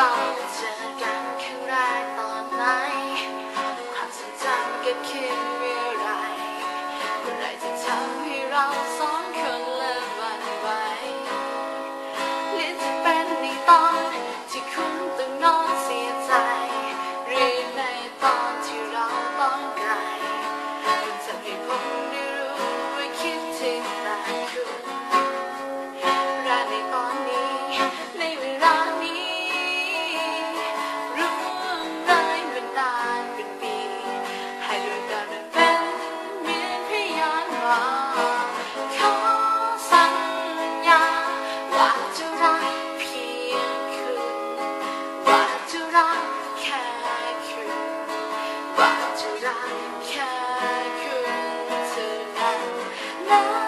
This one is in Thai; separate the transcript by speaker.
Speaker 1: เราเจอกันครั้งแรกตอนไหนความทรงจำก็คือเมื่อไรเมื่อไรจะทำ love.